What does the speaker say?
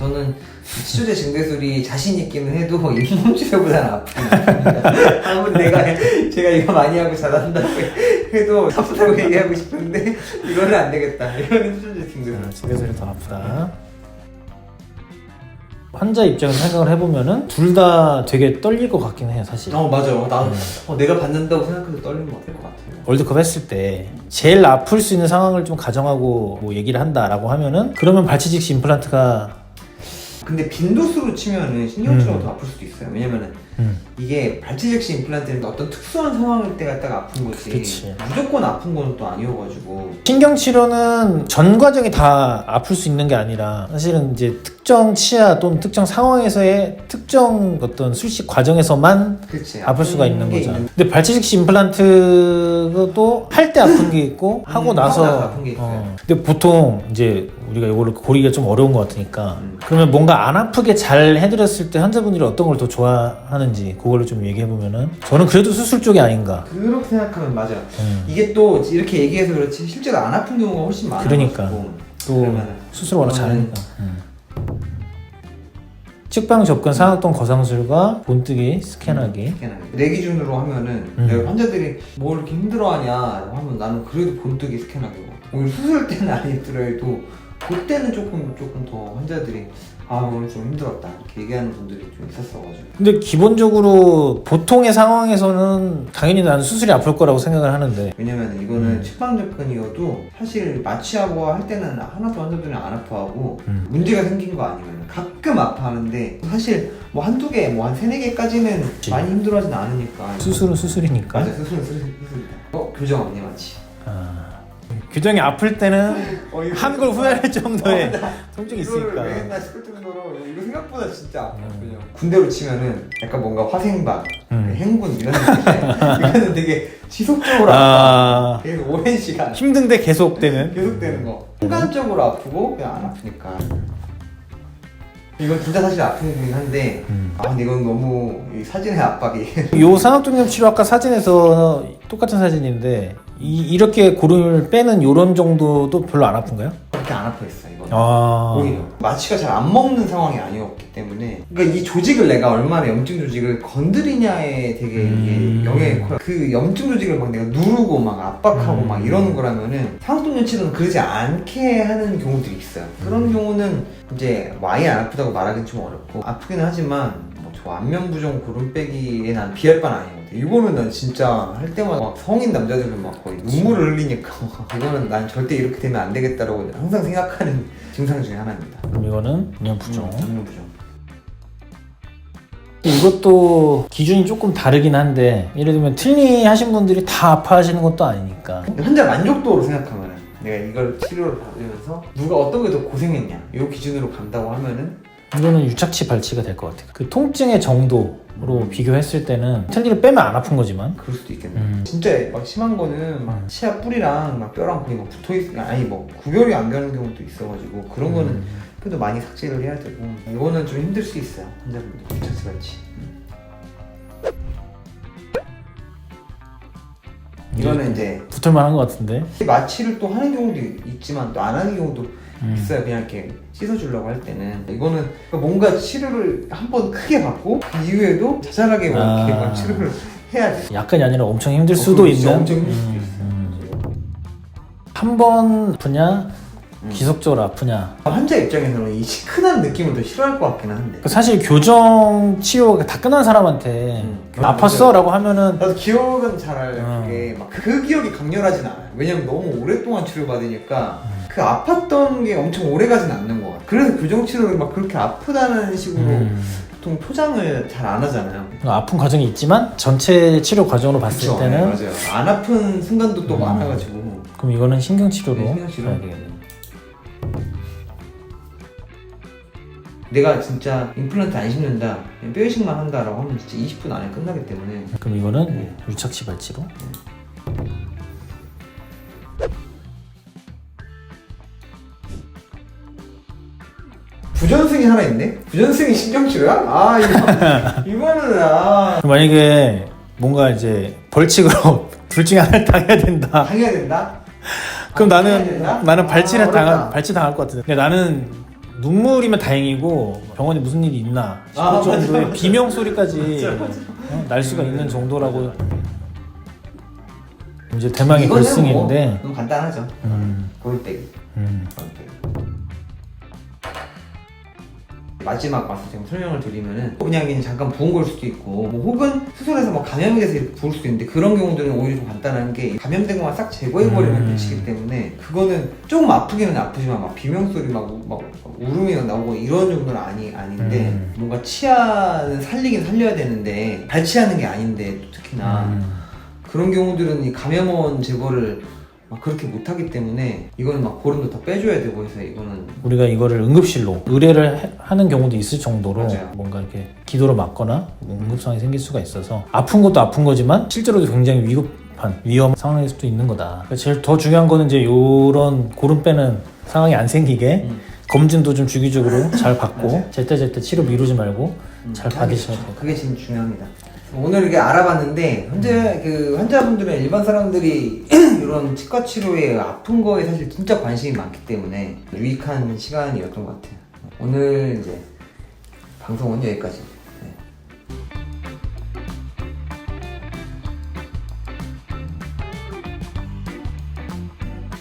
저는 치료제 증대술이 자신 있기는 해도 잇몸 치료보다는 아픕니다. 아무리 내가 제가 이거 많이 하고 잘한다고 해도 아프다고 얘기하고 싶은데 이거는 안 되겠다. 이거는 치료제 증대술. 증대술이 더 아프다. 환자 입장에서 생각을 해보면은 둘 다 되게 떨릴 것 같긴 해요 사실. 어 맞아요. 나 어, 내가 받는다고 생각해서 떨리는 것 같아요. 월드컵 했을 때 제일 아플 수 있는 상황을 좀 가정하고 뭐 얘기를 한다라고 하면은 그러면 발치직시 임플란트가 근데 빈도수로 치면은 신경치료가 음. 더 아플 수도 있어요. 왜냐면은 음, 이게 발치직시 임플란트는 어떤 특수한 상황일 때 갖다가 아픈 거지. 그치. 무조건 아픈 거는 또 아니어가지고. 신경 치료는 전 과정이 다 아플 수 있는 게 아니라 사실은 이제 특정 치아 또는 특정 상황에서의 특정 어떤 술식 과정에서만 그치. 아플 수가 있는 게 거죠. 근데 발치직시 임플란트도 할 때 아픈 게 있고 하고 음, 나서 하고 나서 아픈 게 있어요. 어. 근데 보통 이제 우리가 이거를 고르기가 좀 어려운 것 같으니까 음. 그러면 뭔가 안 아프게 잘 해드렸을 때 환자분들이 어떤 걸 더 좋아하는지 그 걸로 좀 얘기해 보면은 저는 그래도 수술 쪽이 아닌가. 그렇게 생각하면 맞아요. 음. 이게 또 이렇게 얘기해서 그렇지 실제로 안 아픈 경우가 훨씬 많아요. 그러니까. 또 수술 워낙 잘하니까. 음. 측방 접근 상악동 거상술과 본뜨기 스캔하기. 내 기준으로 하면은 음. 내가 환자들이 뭘 이렇게 힘들어하냐 하면 나는 그래도 본뜨기 스캔하고 오늘 수술 때는 아니더라도 그때는 조금 조금 더 환자들이 아 오늘 좀 힘들었다 이렇게 얘기하는 분들이 좀 있었어가지고 근데 기본적으로 보통의 상황에서는 당연히 나는 수술이 아플 거라고 생각을 하는데 왜냐면 이거는 음. 측방 접근이어도 사실 마취하고 할 때는 하나도 환자들이 안 아파하고 음. 문제가 생긴 거 아니면 가끔 아파하는데 사실 뭐 한두 개, 뭐 한 세네 개까지는 그치. 많이 힘들어하진 않으니까 수술은 수술이니까. 맞아 수술은 수술 수술 어 교정 언니 마취 아, 규정이 아플 때는 어, 이거 한걸 후회할 정도의 통증이 있으니까. 왜 했나 싶을 정도로 이거 생각보다 진짜 아팠거든요. 음. 군대로 치면은 약간 뭔가 화생방, 음. 행군 이런 느낌인데 이거는 되게 지속적으로 아파. 아, 계속 오랜 시간 힘든데 계속되는. 계속되는 거. 순간적으로 아프고 그냥 안 아프니까. 이건 진짜 사실 아픈 거긴 한데 음. 아 근데 이건 너무 이 사진의 압박이 요 산업동력 치료학과 사진에서 똑같은 사진인데 이, 이렇게 고름을 빼는 요런 정도도 별로 안 아픈가요? 그렇게 안 아파했어 이거는. 아, 오히려 마취가 잘 안 먹는 상황이 아니었기 때문에 그러니까 이 조직을 내가 얼마나 염증 조직을 건드리냐에 되게 음. 이게 영향이 커요 그 염증 조직을 막 내가 누르고 막 압박하고 음. 막 이러는 거라면은 상동년 치료는 그러지 않게 하는 경우들이 있어요 그런 음. 경우는 이제 뭐 아예 안 아프다고 말하기는 좀 어렵고 아프기는 하지만 뭐 저 안면 부종 고름 빼기에 난 비할 바는 아니거든 이거는 난 진짜 할 때마다 막 성인 남자들은 막 거의 눈물을 흘리니까 이거는 난 절대 이렇게 되면 안 되겠다라고 항상 생각하는 증상 중에 하나입니다 그럼 이거는 안면 부종. 음, 안면 부종. 이것도 기준이 조금 다르긴 한데 예를 들면 틀니 하신 분들이 다 아파하시는 것도 아니니까 환자 만족도로 생각하면은 내가 이걸 치료를 받으면서 누가 어떤 게 더 고생했냐 이 기준으로 간다고 하면은 이거는 유착치 발치가 될 것 같아요 그 통증의 정도로 비교했을 때는 틀니를 빼면 안 아픈 거지만 그럴 수도 있겠네. 음. 진짜 막 심한 거는 막 음. 치아 뿌리랑 막 뼈랑 거의 막 붙어 있 아니 뭐 구별이 안 가는 경우도 있어가지고 그런 거는 음. 그래도 많이 삭제를 해야 되고 이거는 좀 힘들 수 있어요 환자분들 유착치 발치. 이거는 이제 붙을 만 한 것 같은데 마취를 또 하는 경우도 있지만 또 안 하는 경우도 음. 있어요. 그냥 이렇게 씻어주려고 할 때는 이거는 뭔가 치료를 한 번 크게 받고 그 이후에도 자잘하게 뭐 이렇게 아. 막 치료를 해야 돼. 약간이 아니라 엄청 힘들 어, 수도 진짜 있는 엄청 힘들 수도 음, 있어요. 음. 한번 아프냐 음. 기속적으로 아프냐 환자 입장에서는 이 시큰한 느낌을 더 싫어할 것 같긴 한데. 그 사실 교정 치료가 다 끝난 사람한테 음. 아팠어 라고 하면은 나도 기억은 잘 알아요. 어. 그게 막 그 기억이 강렬하진 않아요. 왜냐면 너무 오랫동안 치료받으니까 그 아팠던 게 엄청 오래 가진 않는 것 같아요. 그래서 교정 치료를 막 그렇게 아프다는 식으로 음, 보통 포장을 잘 안 하잖아요. 아픈 과정이 있지만 전체 치료 과정으로 봤을 그쵸? 네, 때는 맞아요. 안 아픈 순간도 또 음. 많아가지고. 그럼 이거는 신경 치료로 네, 신경치료. 해야 되겠네. 내가 진짜 임플란트 안 심는다, 그냥 뼈 이식만 한다라고 하면 진짜 20분 안에 끝나기 때문에 그럼 이거는 네. 유착치 발치로 부전승이 하나 있네? 부전승이 신경치료야? 아 이거 이거는 아 만약에 뭔가 이제 벌칙으로 둘 중에 하나를 당해야 된다 당해야 된다? 그럼 아, 나는 된다? 나는 발치를 아, 당할. 발치 당할 것 같은데 근데 나는 눈물이면 다행이고 병원에 무슨 일이 있나 싶을 아, 맞아, 정도의 맞아. 비명 소리까지 맞아, 맞아. 어, 날 수가 있는 정도라고 이제 대망의 결승인데 뭐 너무 간단하죠. 음, 고릴빼기. 음. 마지막 와서 제가 설명을 드리면은 그냥 그냥 잠깐 부은 걸 수도 있고 뭐 혹은 수술해서 뭐 감염이 돼서 이렇게 부을 수도 있는데 그런 경우들은 오히려 좀 간단한 게 감염된 것만 싹 제거해버리면 음. 끝이기 때문에 그거는 조금 아프기는 아프지만 막 비명 소리 막, 우- 막 울음이 나오고 이런 정도는 아니, 아닌데 음. 뭔가 치아는 살리긴 살려야 되는데 발치하는 게 아닌데 또 특히나 음. 그런 경우들은 이 감염원 제거를 막 그렇게 못하기 때문에 이거는 막 고름도 다 빼줘야 되고 해서 이거는 우리가 이거를 응급실로 의뢰를 해- 하는 경우도 있을 정도로 맞아요. 뭔가 이렇게 기도를 맞거나 응급 상황이 생길 수가 있어서 아픈 것도 아픈 거지만 실제로도 굉장히 위급한 위험 상황일 수도 있는 거다. 그러니까 제일 더 중요한 거는 이제 요런 고름 빼는 상황이 안 생기게 음. 검진도 좀 주기적으로 잘 받고 맞아요. 제때제때 치료 미루지 말고 음, 잘게 받으셔야. 돼요. 그게 지금 중요합니다. 오늘 이게 알아봤는데 현재 그 환자분들은 일반 사람들이 이런 치과 치료에 아픈 거에 사실 진짜 관심이 많기 때문에 유익한 시간이었던 것 같아요. 오늘 이제 방송은 여기까지.